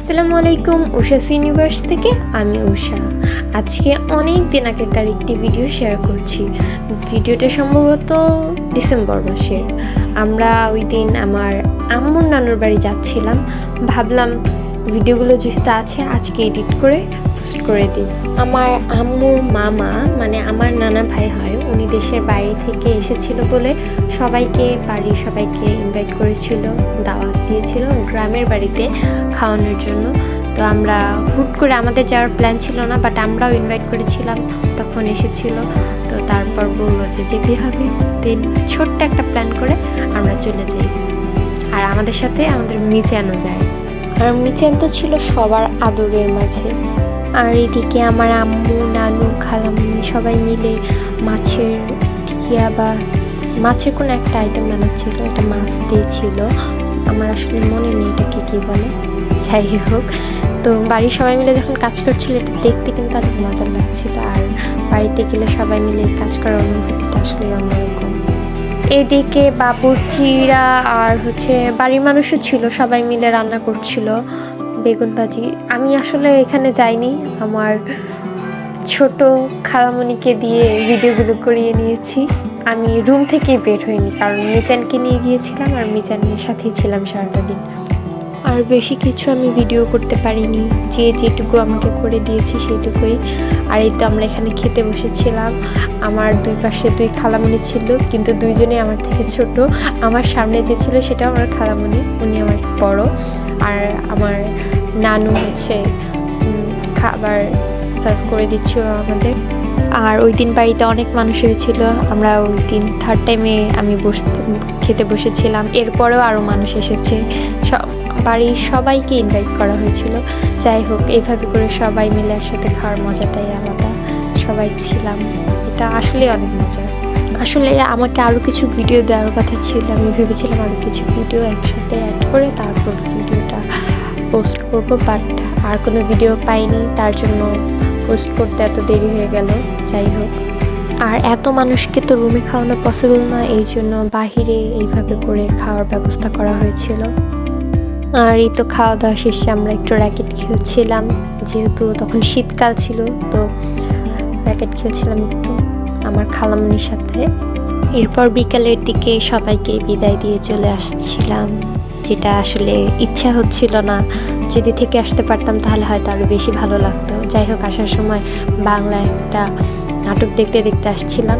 আসসালামু আলাইকুম, উষা ইউনিভার্স থেকে আমি উষা। আজকে অনেক দিন আগেকার একটি ভিডিও শেয়ার করছি। ভিডিওটা সম্ভবত ডিসেম্বর মাসের। আমরা ওই দিন আমার আম্মুর নানুর বাড়ি যাচ্ছিলাম। ভাবলাম, ভিডিওগুলো যেহেতু আছে, আজকে এডিট করে পোস্ট করে দিই। আমার আম্মুর মামা মানে আমার নানা ভাই হয়, উনি দেশের বাইরে থেকে এসেছিল বলে সবাইকে, বাড়ির সবাইকে ইনভাইট করেছিল, দাওয়াত দিয়েছিল গ্রামের বাড়িতে খাওয়ানোর জন্য। তো আমরা হুট করে আমাদের যাওয়ার প্ল্যান ছিল না বাট আমরাও ইনভাইট করেছিলাম, তখন এসেছিল। তো তারপর বলল যে যেতে হবে। দেন ছোট্ট একটা প্ল্যান করে আমরা চলে যাই। আর আমাদের সাথে আমাদের মিচানো যায়। আর মিচান তো ছিল সবার আদরের মাঝে। আর এদিকে আমার আম্মু, নানু খালামুনি সবাই মিলে মাছের টিকিয়া বা মাছের কোনো একটা আইটেম বানাচ্ছিল, এটা মাছ দিয়েছিল আমার আসলে মনে নেই এটাকে কী বলে যাই হোক। তো বাড়ির সবাই মিলে যখন কাজ করছিল, এটা দেখতে কিন্তু অনেক মজার লাগছিল। আর বাড়িতে গেলে সবাই মিলে কাজ করার অনুভূতিটা আসলে অন্যরকম। এদিকে বাবুর্চিরা আর হচ্ছে বাড়ির মানুষও ছিল, সবাই মিলে রান্না করছিল। বেগুন ভাজি। আমি আসলে এখানে যাইনি। আমার ছোট খালামণিকে দিয়ে ভিডিওগুলো করিয়ে নিয়েছি। আমি রুম থেকেই বের হইনি, কারণ মিজানকে নিয়ে গিয়েছিলাম আর মিজানের সাথেই ছিলাম সারাটা দিন। আর বেশি কিছু আমি ভিডিও করতে পারিনি। যে যেটুকু আমাকে করে দিয়েছি সেইটুকুই। আর এই তো আমরা এখানে খেতে বসেছিলাম। আমার দুই পাশে দুই খালামণি ছিল, কিন্তু দুইজনে আমার থেকে ছোট। আমার সামনে যে ছিল সেটা আমার খালামণি উনি আমার বড়। আর আমার নানু হচ্ছে খাবার সার্ভ করে দিচ্ছিল আমাদের। আর ওই দিন বাড়িতে অনেক মানুষ হয়েছিল। আমরা ওই দিন থার্ড টাইমে আমি বসতে খেতে বসেছিলাম। এরপরেও আরও মানুষ এসেছে। সব বাড়ির সবাইকে ইনভাইট করা হয়েছিল। যাই হোক এইভাবে করে সবাই মিলে একসাথে খাওয়ার মজাটাই আলাদা। সবাই ছিলাম। এটা আসলে অনেক মজা। আসলে আমাকে আরও কিছু ভিডিও দেওয়ার কথা ছিল। আমি ভেবেছিলাম আরও কিছু ভিডিও একসাথে অ্যাড করে তারপর ভিডিওটা পোস্ট করব বাট আর কোনো ভিডিও পাইনি। তার জন্য পোস্ট করতে এত দেরি হয়ে গেল, যাই হোক। আর এত মানুষকে তো রুমে খাওয়ানো পসিবল না, এই জন্য বাহিরে এইভাবে করে খাওয়ার ব্যবস্থা করা হয়েছিল। আর এই তো খাওয়া দাওয়া শেষে আমরা একটু র্যাকেট খেলছিলাম, যেহেতু তখন শীতকাল ছিল, তো র্যাকেট খেলছিলাম একটু আমার খালামনির সাথে। এরপর বিকালের দিকে সবাইকে বিদায় দিয়ে চলে আসছিলাম, যেটা আসলে ইচ্ছা হচ্ছিল না। যদি থেকে আসতে পারতাম, তাহলে হয়তো আরও বেশি ভালো লাগতো। যাই হোক, আসার সময় বাংলা একটা নাটক দেখতে দেখতে আসছিলাম।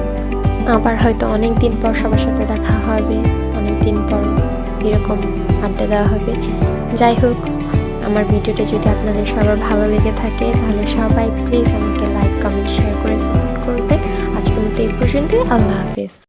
আবার হয়তো অনেক দিন পর সবার সাথে দেখা হবে অনেক দিন পর এরকম আড্ডা দেওয়া হবে। যাই হোক, আমার ভিডিওটা যদি আপনাদের সবার ভালো লেগে থাকে, তাহলে সবাই প্লিজ আমাকে লাইক কমেন্ট শেয়ার করে সাপোর্ট করবে আজকের মতো এই পর্যন্তই, আল্লাহ হাফেজ।